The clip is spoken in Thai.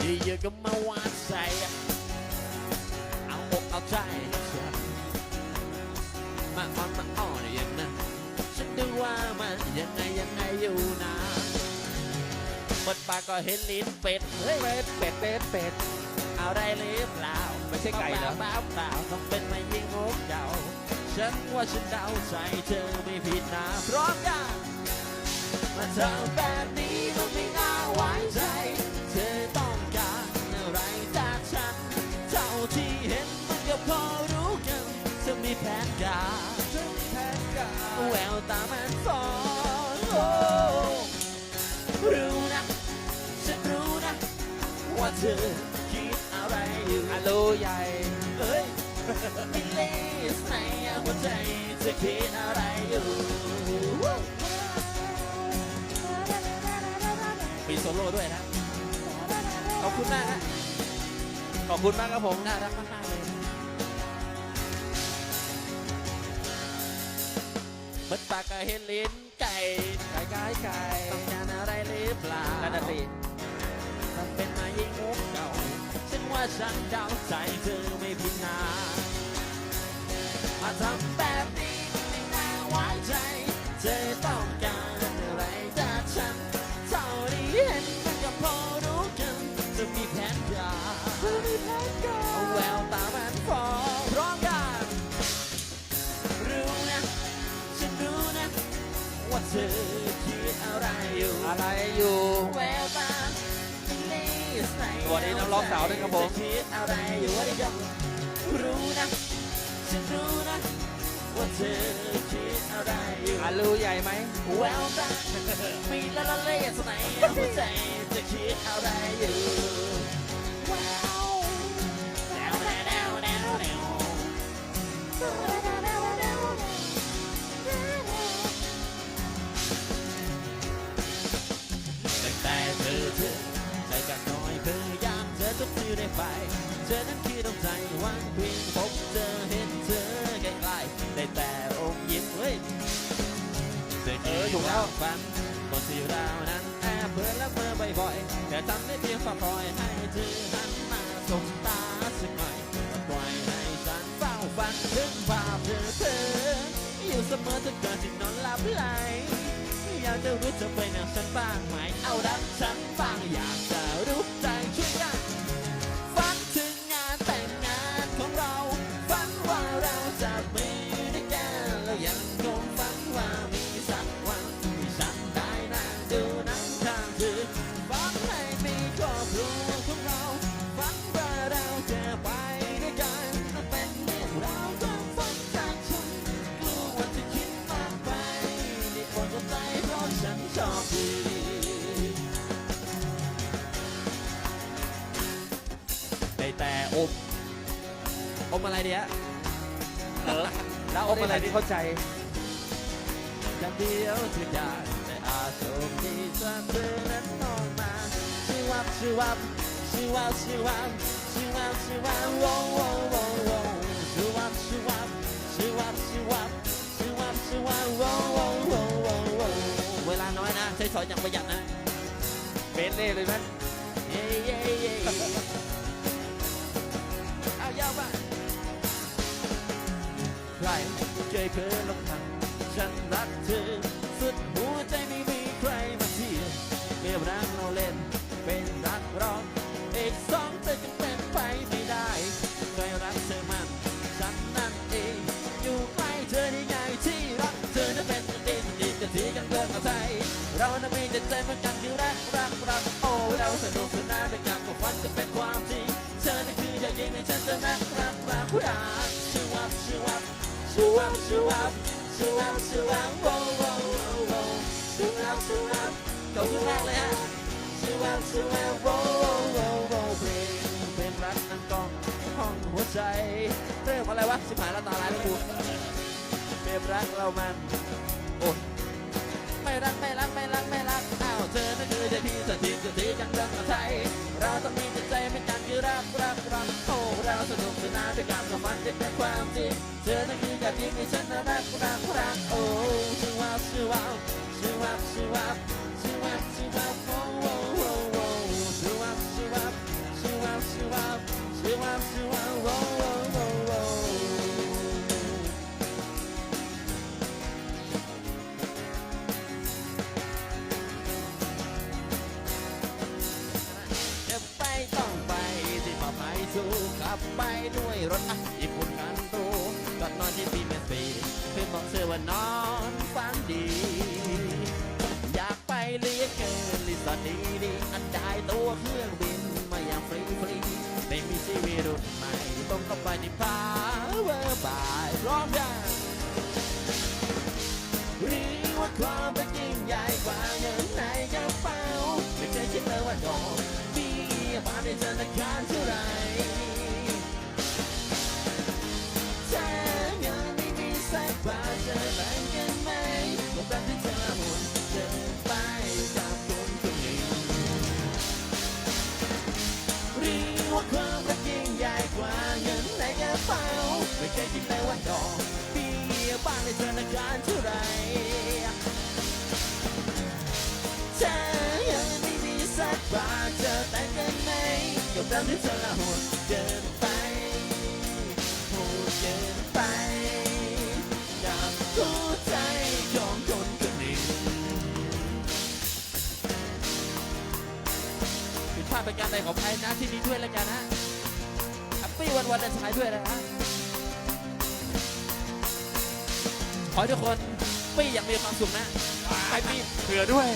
ที่เยอะก็มาวาดใส่เอาอกเอาใจมาอ่อนมาอ่อนอย่างนั้นฉันดูว่ามันยังไงยังไงอยู่นะหมดปากก็เห็นลิ้นเป็ดเฮ้ยเป็ดเป็ดเป็ดเป็ดเอาได้หรือเปล่าไม่ใช่ไก่เหรอเปล่าเปล่าต้องเป็นไม่ยิงงกเดาฉันว่าฉันเดาใจเธอไม่ผิดนะพร้อมยังมาทำแบบนี้าแววตามันฟ้อนโอ้รู้นะฉันรู้นะ ว่าเธอคิดอะไรอยู่ฮัลโหลใหญ่เฮ้ยไม่เลสในหัวใจเธอคิดอะไรอยู่มีโซโล่ด้วยนะ ขอบคุณมากนะขอบคุณมากครับผม น่ารักมากๆเลย มันปากก็เห็นลิ้นไก่ไก่ไก่ไก่ต้องการอะไรหรือเปล่านั่นน่ะสิมันเป็นมายิงมุกเก่าฉันว่าฉันเดาใจเธอไม่ผิดนามาทำแบบนี้มันไม่น่าไว้ใจ อยู่อะไรอยู่ แววตาเป็นเลสไหนสวัสดีน้องร้องสาวด้วยครับผม จะคิดอะไรอยู่ว่าได้ยังรู้นะฉันรู้นะว่าเธอคิดอะไรอยู่ฮัลโหลใหญ่ไหมแววตามีละละเลสไหนหัวใจจะคิดอะไรอยู่ว้าวแนวแนวแนวแนว แล้วฝันบนที่เรานั้นแอบเบื่อและเบื่อบ่อยๆแต่ทำได้เพียงฝันปล่อยให้เธอหันมาสบตาสักหน่อยปล่อยให้ฉันเฝ้าฝันถึงภาพเธอเธออยู่เสมอทุกคืนที่นอนหลับไหลอยากจะรู้จะไป็นางฉันบ้างไหมเอาดักฉันบ้างอย่า แต่อมอมอะไรเดียเออแล้วอมอะไรที่เข้าใจอย่างเดียวที่อยากแต่อาจโชคดีสักเธอนั้นมองมาชิวับชิวับชิวับชิวับชิวับชิวับโว้โว้โว้โว้ชิวับชิวับชิวับชิวับชิวับชิวับโว้โว้โว้โว้โว้เวลาน้อยนะใช้สอยอย่างประหยัดนะเบนเล่เลยไหมเย้เย้เย้ ใครเคยเพ้อลงทางฉันรักเธอ สุดหัวใจไม่มีใครมาเทียบเรียบรักเราเล่น เป็นรักร้องอีกสองเธอจึงเป็นไปไม่ได้เคยรักเธอมันฉันนั่นเอง อยู่ใกล้เธอได้ไงที่รักเธอนั้นเป็นกันเองดีกันทีกันเรื่องอะไรเรานั้นมีแต่ใจเหมือนกันที่รักรักรักโอ้เราสนุกสนานด้วยกันก็ฝันจะเป็นความจริงเธอนั่นคือยอยี่ยมในฉันจะรักรั วับชิวับชิวับชิวับชิวับโว้โว้โว้โว้ชิวับชิวับขอบคุณมากเลยฮะชิวับชิวับโว้โว้โว้โว้เพลงเพลงรักนั้นกองห้องหัวใจเรื่องอะไรวะสิบหายแล้วตาลายแล้วกูเพลงรักเรามันโอ้ยไม่รักไม่รักไม่รักไม่รักอ้าวเธอนั่นคือใจพี่สถิตสถิตยังเรื่องกับไทยเราต้องมีแต่ใจไม่กันคือรักรักรักโอ้เราสนุกสนานด้วยกันกับมันจะเป็นความจริงเธอ นั่นคือกับที่มีฉันน่ะรักรักรั นอนฝันดี อยากไปเรียกเกินลิสอดีดีอันได้ตัวเครื่องบินมาอย่างฟรีฟรีไม่มีชีวิตรุ่นใหม่ต้องเข้าไปในพาเวอร์บายพร้อมยังหรือว่าความเป็นยิ่งใหญ่กว่าเงินในกระเป๋าไม่เคยคิดเลยว่าโดนมีบ้านในธนาคารเท่าไหรถ้า ก็แบบที่เธอหุ่นเดินไปกับคนคนหนึ่งหรือว่าความรักยิ่งใหญ่กว่าเงินในกระเป๋าไม่เคยคิดเลยว่าดอกเบี้ยบ้านในธนาคารเท่าไหรถ้ายังไม่มีสักบาทเจะแต่งกันไหมกับเราที่เธอละหุ่น ขออภัยนะที่นี้ด้วยแล้วกันนะแฮปปี้วันวันเดนสายด้วยนะฮะขอให้ทุกคนปี้อย่างมีความสุขนะไปปี้เผื่อด้วย